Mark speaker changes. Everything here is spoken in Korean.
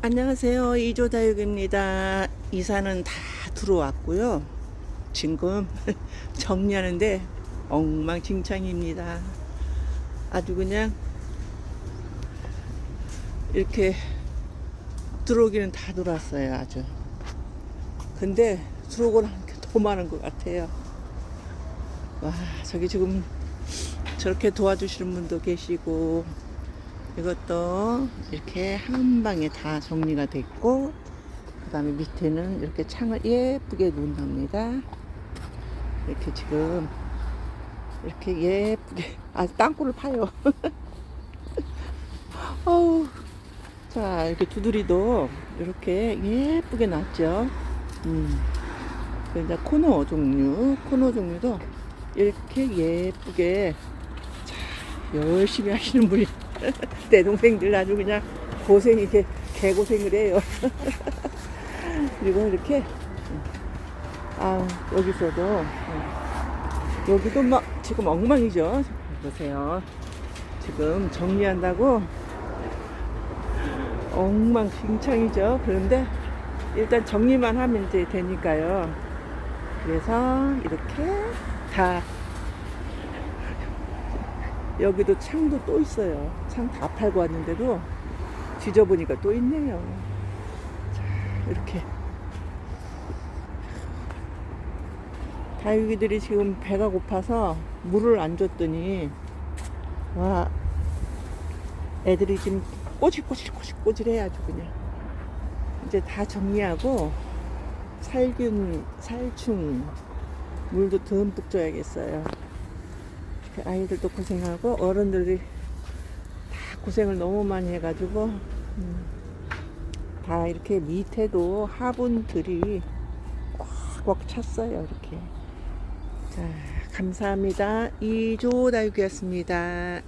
Speaker 1: 안녕하세요. 이조다육입니다. 이사는 다 들어왔고요. 지금 정리하는데 엉망진창입니다. 아주 그냥 이렇게 들어오기는 다 들어왔어요. 아주. 근데 들어오고 나니까 더 많은 것 같아요. 와, 저기 지금 저렇게 도와주시는 분도 계시고 이것도 이렇게 한 방에 다 정리가 됐고 그 다음에 밑에는 이렇게 창을 예쁘게 놓는답니다. 이렇게 지금 이렇게 예쁘게 아 땅굴을 파요. 어우 자 이렇게 두드리도 이렇게 예쁘게 놨죠. 음. 그 이제 코너 종류 코너 종류도 이렇게 예쁘게 자 열심히 하시는 분이 내 동생들 아주 그냥 고생이 개, 개고생을 해요. 그리고 이렇게 아 여기서도 여기도 막 지금 엉망이죠. 보세요. 지금 정리한다고 엉망진창이죠. 그런데 일단 정리만 하면 이제 되니까요. 그래서 이렇게 다 여기도 창도 또 있어요. 창 다 팔고 왔는데도 뒤져보니까 또 있네요. 자, 이렇게. 다육이들이 지금 배가 고파서 물을 안 줬더니, 와, 애들이 지금 꼬질꼬질꼬질꼬질 해야죠, 그냥. 이제 다 정리하고, 살균, 살충, 물도 듬뿍 줘야겠어요. 이렇게 아이들도 고생하고 어른들이 다 고생을 너무 많이 해가지고 음, 다 이렇게 밑에도 화분들이 꽉꽉 찼어요 이렇게. 자 감사합니다. 이조다육이었습니다